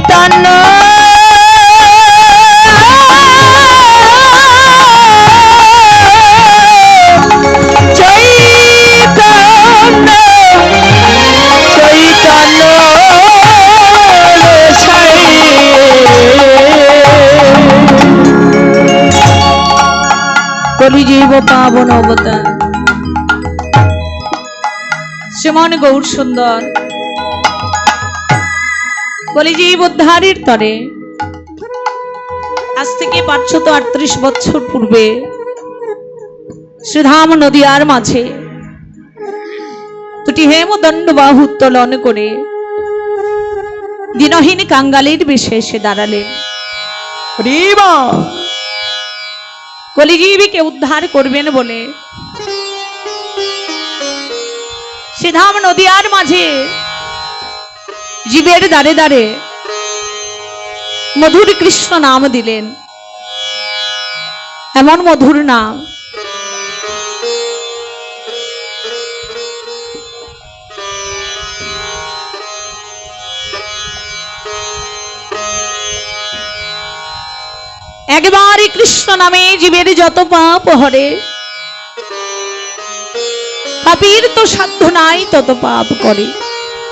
চৈতন্য। কলিজীব পাবন অবতার। শ্রীমন গৌর সুন্দর। কলিজীব উদ্ধারের তরে। আজ থেকে পাঁচশত আটত্রিশ বছর পূর্বে শ্রীধাম নদিয়ার মাঝে দুটি হেমদণ্ড বাহু উত্তোলন করে দিনহীন কাঙ্গালির বেশে এসে দাঁড়ালেন কলিজীবীকে উদ্ধার করবেন বলে শ্রীধাম নদিয়ার মাঝে জীবের দাঁড়ে দাঁড়ে মধুর কৃষ্ণ নাম দিলেন। এমন মধুর নাম। একবারই কৃষ্ণ নামে জীবের যত পাপ হরে। পাপীর তো সাধ্য নাই তত পাপ করে।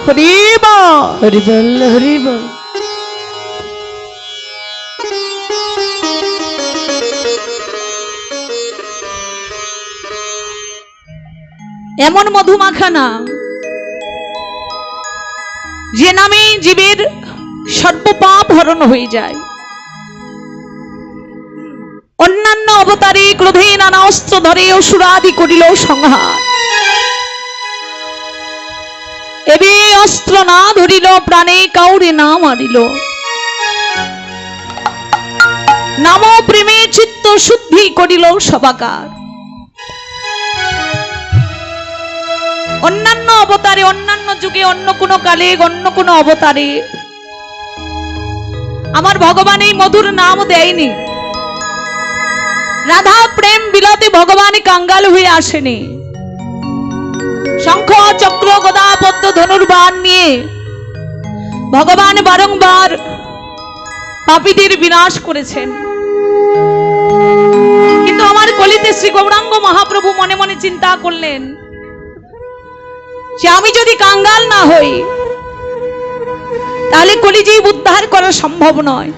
হরিবা হরিবল হরিবল। এমন মধুমাখা নাম যে নামে জীবের সর্বপাপ হরণ হয়ে যায়। অন্যান্য অবতারে ক্রোধে নানা অস্ত্র ধরে অসুরাদি করিল সংহার। এবে অস্ত্র না ধরিল, প্রাণে কাউরে না মারিল। নাম প্রেমে চিত্ত শুদ্ধি করিল সবাকার অন্যান্য অবতারে, অন্যান্য যুগে, অন্য কোনো কালে, অন্য কোনো অবতারে। আমার ভগবান এই মধুর নাম দেয়নি। রাধা প্রেম বিলাতে ভগবান কাঙ্গাল হয়ে আসেনি। শঙ্খ চক্র গদা পদ্ম ধনুর্বাণ নিয়ে ভগবান বারংবার পাপীদের বিনাশ করেছেন। কিন্তু আমার কলিতে শ্রী গৌরাঙ্গ মহাপ্রভু মনে মনে চিন্তা করলেন যে আমি যদি কাঙ্গাল না হই তাহলে কলিজীব উদ্ধার করা সম্ভব নয়।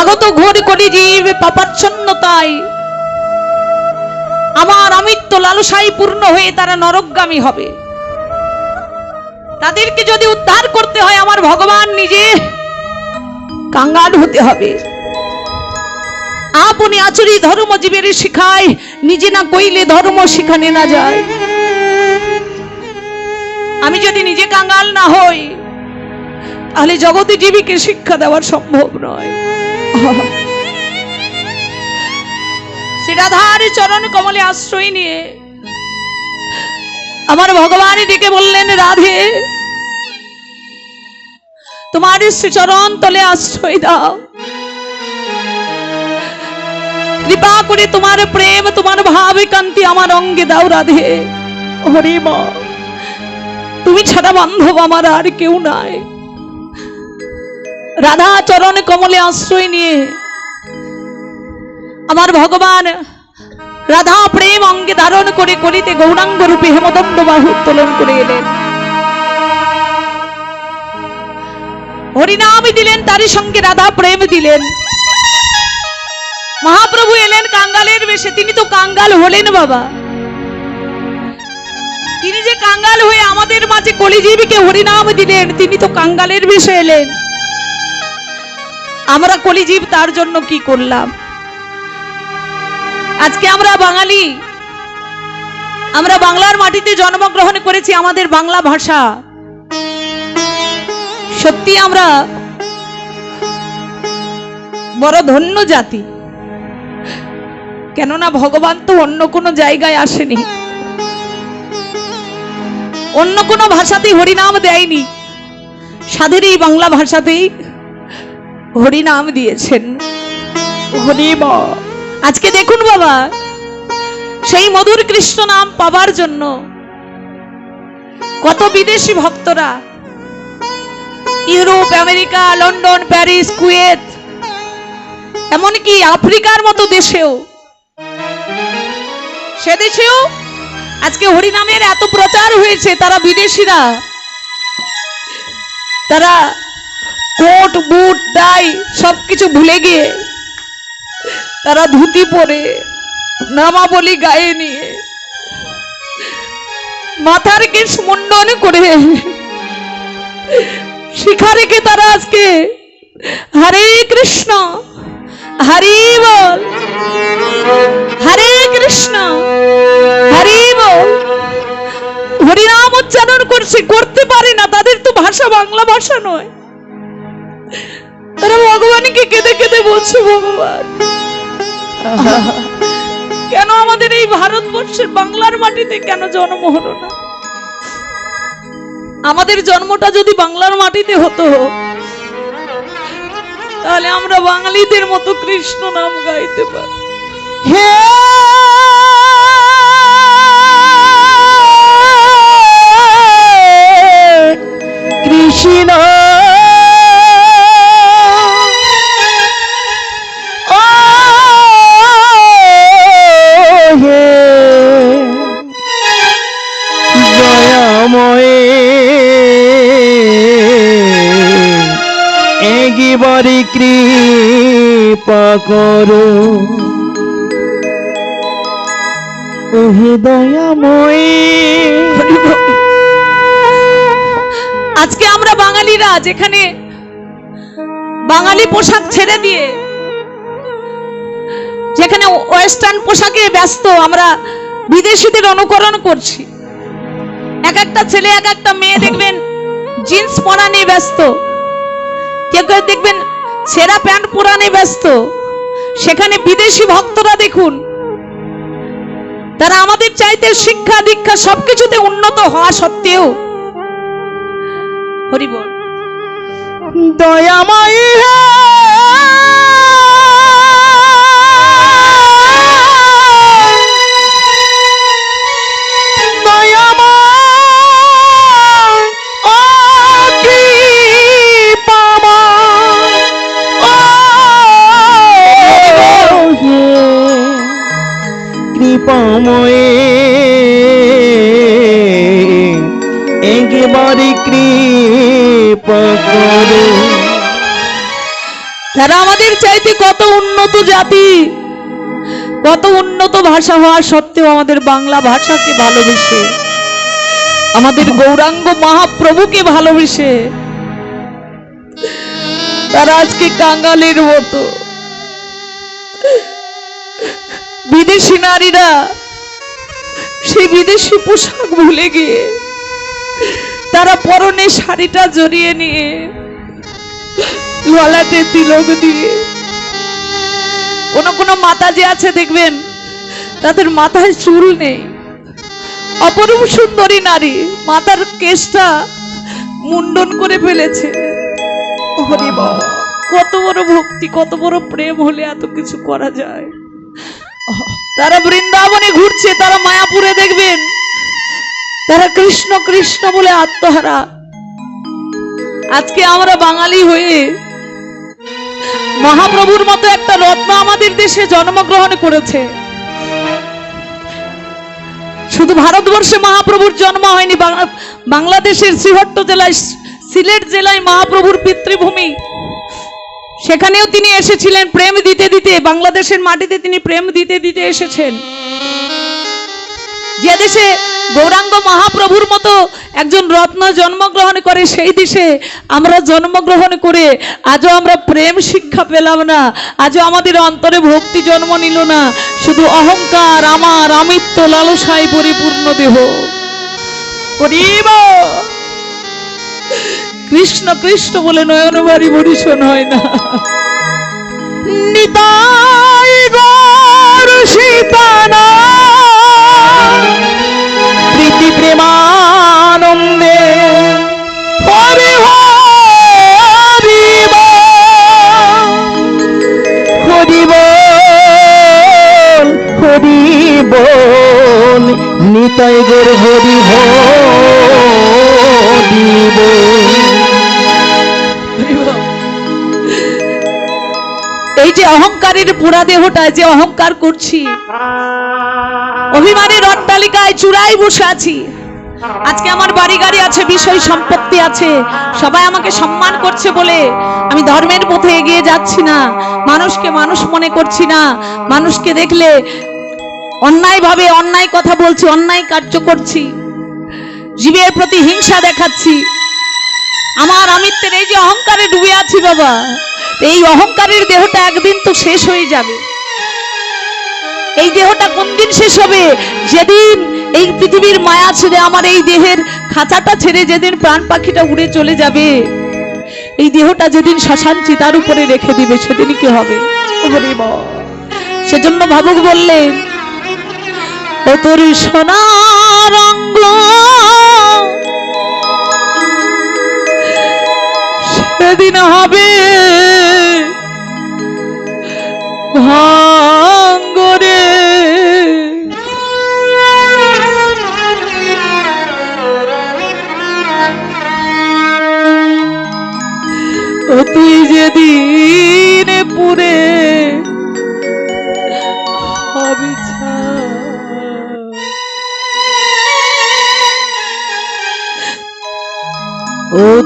আগত ঘোর কলিজীব পাপাচ্ছন্নতায় আমার অমিত্য লালসাই পূর্ণ হয়ে তারা নরকগামী হবে। তাদেরকে যদি উদ্ধার করতে হয়, আমার ভগবান নিজে কাঙ্গাল হতে হবে। আপনি আচরি ধর্ম জীবের শিখায়, নিজে না কইলে ধর্ম শিখানে না যায়। আমি যদি নিজে কাঙ্গাল না হই, তাহলে জগতে জীবীকে শিক্ষা দেওয়ার সম্ভব নয়। রাধার চরণ কমলে আশ্রয় নিয়ে। আমার ভগবান ডেকে বললেন, রাধে, তোমার শ্রীচরণ তলে আশ্রয় দাও। কৃপা করে তোমার প্রেম, তোমার ভাব কান্তি আমার অঙ্গে দাও, রাধে। হরিমা তুমি ছাড়া বান্ধব আমার আর কেউ নাই। রাধা চরণ কমলে আশ্রয় নিয়ে আমার ভগবান, রাধা প্রেম অঙ্গে ধারণ করে করিতে গৌরাঙ্গ রূপে হেমদণ্ড বাহু উত্তোলন করে এলেন। হরিনামই দিলেন, তারই সঙ্গে রাধা প্রেম দিলেন। মহাপ্রভু এলেন কাঙ্গালের বেশে, তিনি তো কাঙ্গাল হলেন বাবা। তিনি যে কাঙ্গাল হয়ে আমাদের মাঝে কলিজীবীকে হরিনাম দিলেন, তিনি তো কাঙ্গালের বেশে এলেন। আমরা কলিজীব তার জন্য কি করলাম? আজকে আমরা বাঙালি। আমরা বাংলার মাটিতে জন্মগ্রহণ করেছি আমাদের বাংলা ভাষা। সত্যি আমরা বড় ধন্য জাতি। কেননা ভগবান তো অন্য কোনো জায়গায় আসেনি। অন্য কোনো ভাষাতেই হরিনাম দেয়নি। সাধের এই বাংলা ভাষাতেই হরিনাম দিয়েছেন। হরি বল আজকে দেখুন বাবা, সেই মধুর কৃষ্ণ নাম পাবার জন্য কত বিদেশি ভক্তরা Europe, America, London, Paris, Kuwait, এমনকি আফ্রিকার মতো দেশেও। সে দেশেও আজকে হরিনামের এত প্রচার হয়েছে, তারা বিদেশিরা। তারা কোট, বুট ডাই সবকিছু ভুলে গিয়ে তারা ধুতি পরে নামাবলি গায়ে নিয়ে মাথার কেশ মুন্ডন করে শিখা রেখে তারা আজকে হরে কৃষ্ণ, হরি বল, হরে কৃষ্ণ, হরি বল। হরিনাম উচ্চারণ করছে, করতে পারে না, তাদের তো ভাষা বাংলা ভাষা নয়। তারা ভগবানকে কেঁদে কেঁদে বলছে, ভগবান। কেন আমাদের এই ভারতবর্ষের বাংলার মাটিতে কেন জন্ম হলো না? আমাদের জন্মটা যদি বাংলার মাটিতে হতো, তাহলে আমরা বাঙালিদের মতো কৃষ্ণ নাম গাইতে পারি হে কৃষ্ণ কৃপা করো। আজকে আমরা বাঙালিরা যেখানে বাঙালি পোশাক ছেড়ে দিয়ে, যেখানে ওয়েস্টার্ন পোশাকে ব্যস্ত আমরা বিদেশিদের অনুকরণ করছি। এক একটা ছেলে, এক একটা মেয়ে দেখবেন, জিন্স পরা নিয়ে ব্যস্ত। কেউ কেউ দেখবেন ছেঁড়া প্যান্ট পুরানে ব্যস্ত। সেখানে বিদেশি ভক্তরা দেখুন, তারা আমাদের চাইতে শিক্ষা, দীক্ষা সবকিছুতে উন্নত হওয়া সত্ত্বেও, হরিবল। দয়াময় কৃপাময়ে একেবারে কৃপা করো। তারা আমাদের চাইতে কত উন্নত জাতি, কত উন্নত ভাষা হওয়া সত্ত্বেও আমাদের বাংলা ভাষাকে ভালোবেসে, আমাদের গৌরাঙ্গ মহাপ্রভুকে ভালোবেসে, তারা আজকে কাঙ্গালের মতো বিদেশি নারীরা সেই বিদেশি পোশাক ভুলে গিয়ে তারা পরনে শাড়িটা জড়িয়ে নিয়ে গলাতে তিলক দিয়ে। কোন কোন যে আছে দেখবেন, তাদের মাথায় চুল নেই। অপরূপ সুন্দরী নারী, মাতার কেশটা মুন্ডন করে ফেলেছে। কত বড় ভক্তি, কত বড় প্রেম হলে এত কিছু করা যায়। তারা বৃন্দাবনে ঘুরছে, তারা মায়াপুরে দেখবেন। তারা কৃষ্ণ কৃষ্ণ বলে আত্মহারা। আজকে আমরা বাঙালি হয়ে মহাপ্রভুর মতো একটা রত্ন আমাদের দেশে জন্মগ্রহণ করেছে। শুধু ভারতবর্ষে মহাপ্রভুর জন্ম হয়নি, বাংলা- বাংলাদেশের শ্রীহট্ট জেলায়, সিলেট জেলায় মহাপ্রভুর পিতৃভূমি। সেখানেও তিনি এসেছিলেন প্রেম দিতে দিতে, বাংলাদেশের মাটিতে তিনি প্রেম দিতে দিতে এসেছেন। যে দেশে গৌরাঙ্গ মহাপ্রভুর মতো একজন রত্ন জন্মগ্রহণ করে, সেই দেশে আমরা জন্মগ্রহণ করে আজও আমরা প্রেম শিক্ষা পেলাম না, আজও আমাদের অন্তরে ভক্তি জন্ম নিল না। শুধু অহংকার, আমার আমিত্ব, লালসায় পরিপূর্ণ দেহ। করিব! কৃষ্ণ কৃষ্ণ বলে নয়ন বাড়ি বরিশন হয় না। নিতাই গর সীতানা। প্রীতি প্রেমানন্দে হরি হরি হরি বল হরি বল নিতাই গর হরি হরি যে অহংকারের পুরা দেহটা যে অহংকার করছি। অভিমানের অট্টালিকায় চূড়ায় বসে আছি। আজকে আমার বাড়ি গাড়ি আছে, বিষয় সম্পত্তি আছে। সবাই আমাকে সম্মান করছে বলে আমি ধর্মের পথে এগিয়ে যাচ্ছি না। মানুষকে মানুষ মনে করছি না। মানুষকে দেখলে অন্যায় ভাবে, অন্যায় কথা বলছি, অন্যায় কার্য করছি। জীবের প্রতি হিংসা দেখাচ্ছি। আমার আমিত্বের এই যে অহংকারে ডুবে আছি বাবা। এই অহংকারের দেহটা একদিন তো শেষ হয়ে যাবে। এই দেহটা কোন দিন শেষ হবে? যেদিন এই পৃথিবীর মায়া ছেড়ে আমার এই দেহের খাঁচাটা ছেড়ে যেদিন প্রাণ পাখিটা উড়ে চলে যাবে, এই দেহটা যেদিন শ্মশান চিতার উপরে রেখে দিবে, সেদিন কি হবে? সেজন্য ভাবুক বললেন, ও তোর সোনার অঙ্গ সেদিন হবে। ভাঙ্গরে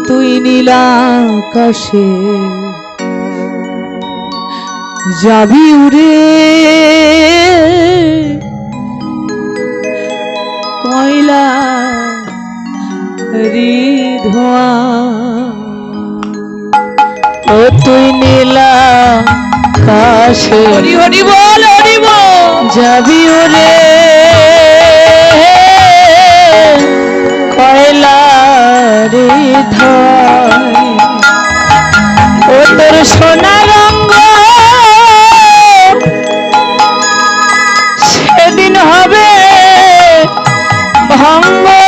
তুই নীলাকাশে যাবি উড়ে। কয়লা রি ধোয়া ও তুই নীলা কাশে হরি হরি বল হরি বল। যাবি ওরে কয়লারে ও তোর সোনা রঙ্গ সেদিন হবে ভঙ্গরে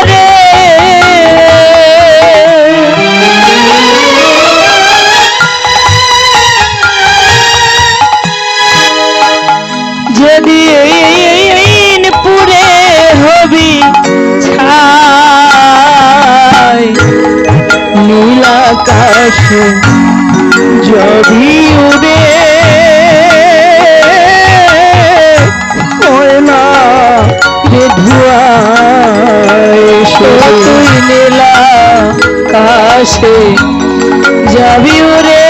নীলাকাশ যদি উড়ে কয়লা যে ধুয়ায় তুই নীলাকাশে যাবি উড়ে।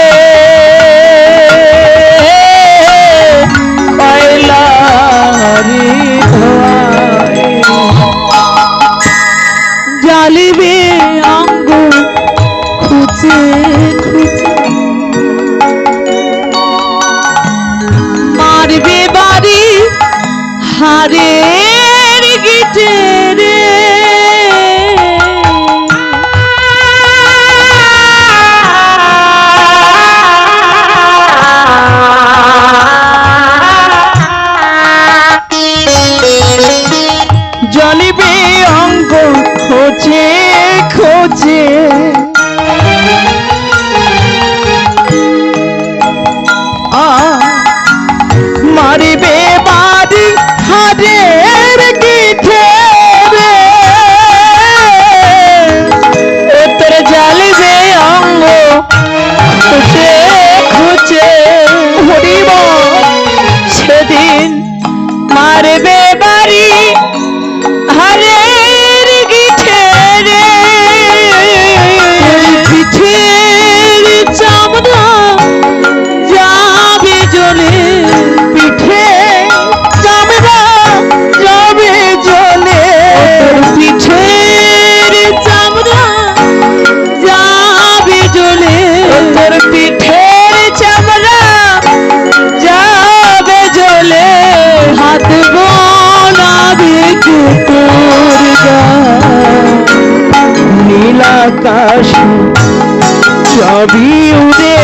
ছবি উড়ে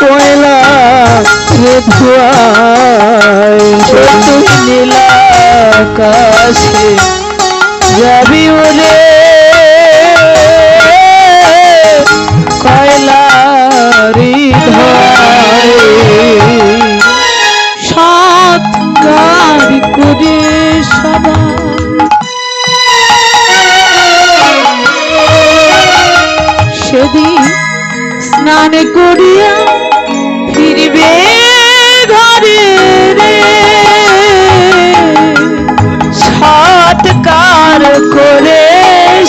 কয়লা রে ধোয়ায় নীলা নীলাকাশে যাবি উড়ে করে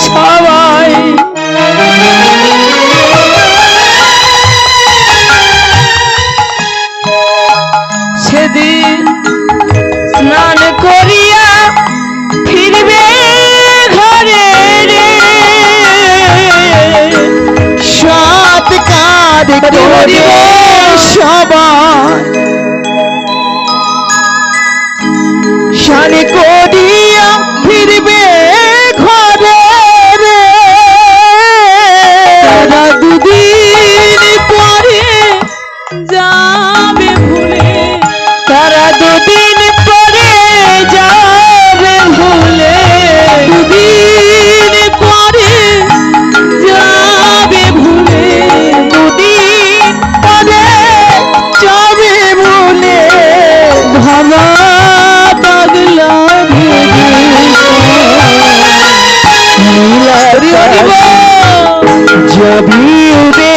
সবাই। সেদিন স্নান করিয়া ফিরবে ঘরে রে। সাত কাজ করিয়ে সবাই। শান করে যাবি রে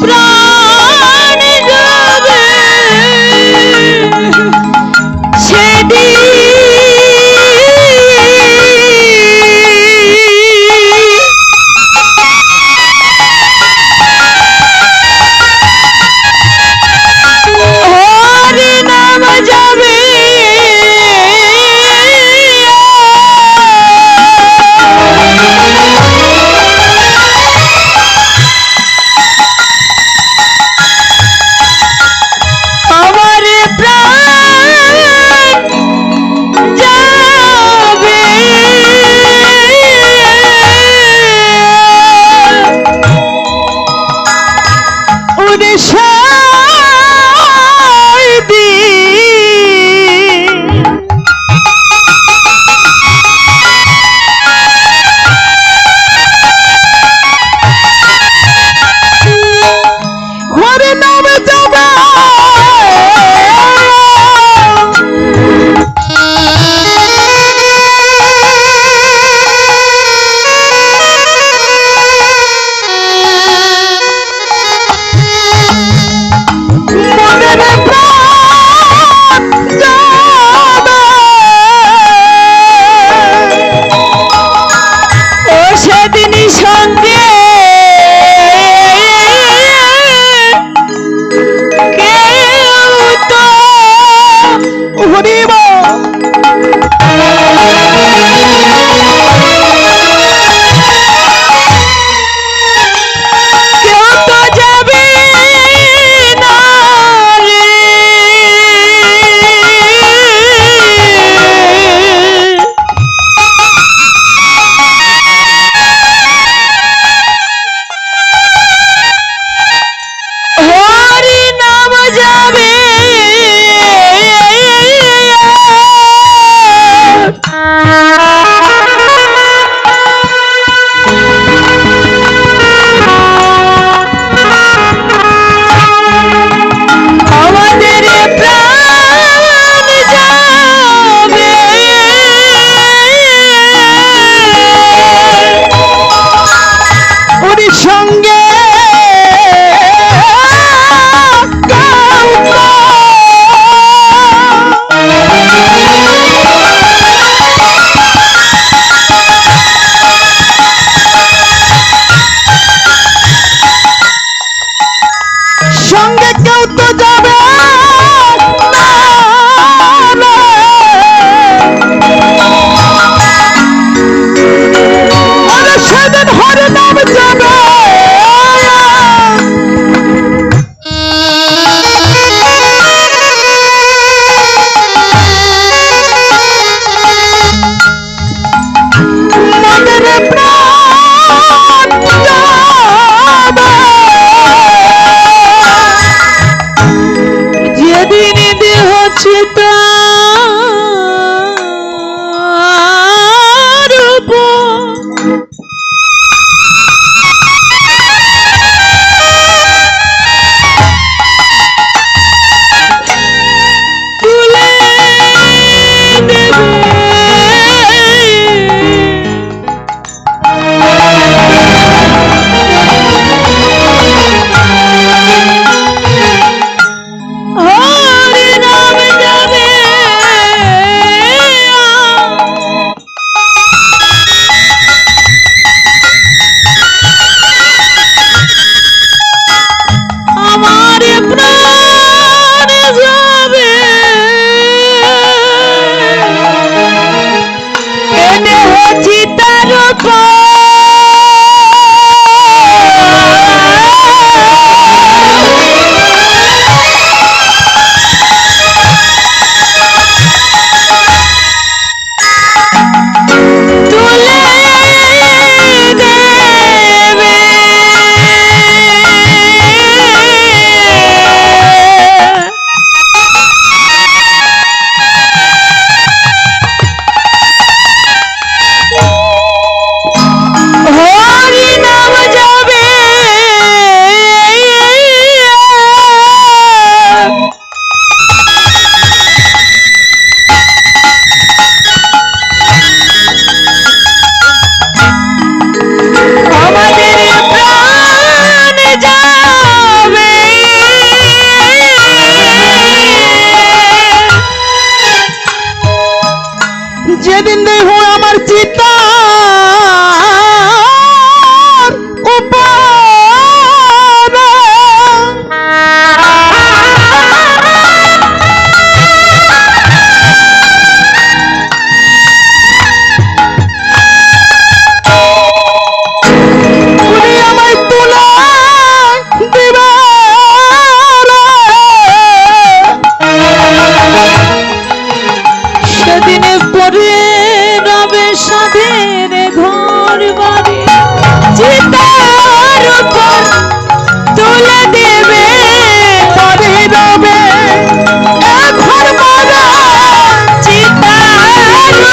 from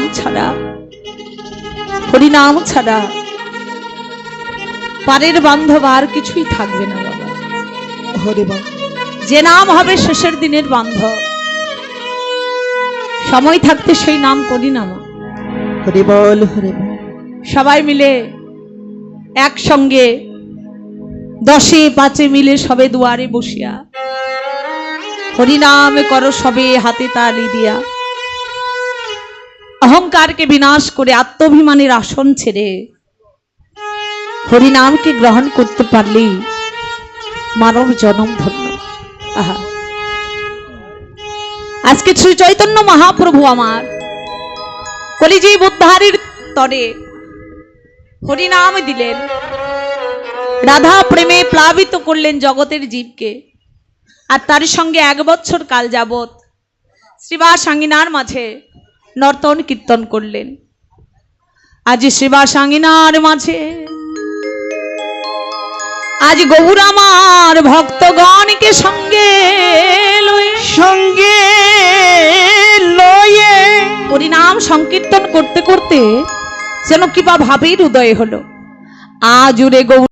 নাম ছাড়া হরিনাম ছাড়া পারের বান্ধব আর কিছুই থাকবে না বাবা। হরে বাবা যে নাম হবে শেষের দিনের বান্ধব। সময় থাকতে সেই নাম করি না মা। হরে বল হরে বল। সবাই মিলে একসঙ্গে দশে পাঁচে মিলে সবে দুয়ারে বসিয়া হরিনাম করো সবে হাতে তালি দিয়া। অহংকারকে বিনাশ করে আত্মাভিমানের আসন ছেড়ে হরিনামকে গ্রহণ করতে পারলেই মানব জনম ধন্য। আজকে শ্রী চৈতন্য মহাপ্রভু আমার কলিজীব উদ্ধারের তরে হরিনাম দিলেন। রাধা প্রেমে প্লাবিত করলেন জগতের জীবকে। আর তার সঙ্গে এক বছর কাল যাবত শ্রীবাস আঙ্গিনার মাঝে নর্তন কীর্তন করলেন। আজ শ্রীবাস আঙ্গিনার মাঝে আজ গৌরামার ভক্তগণকে সঙ্গে সঙ্গে লয়ে হরিনাম সংকীর্তন করতে করতে যেন কিবা ভাবের উদয় হলো। আজ ওরে গৌ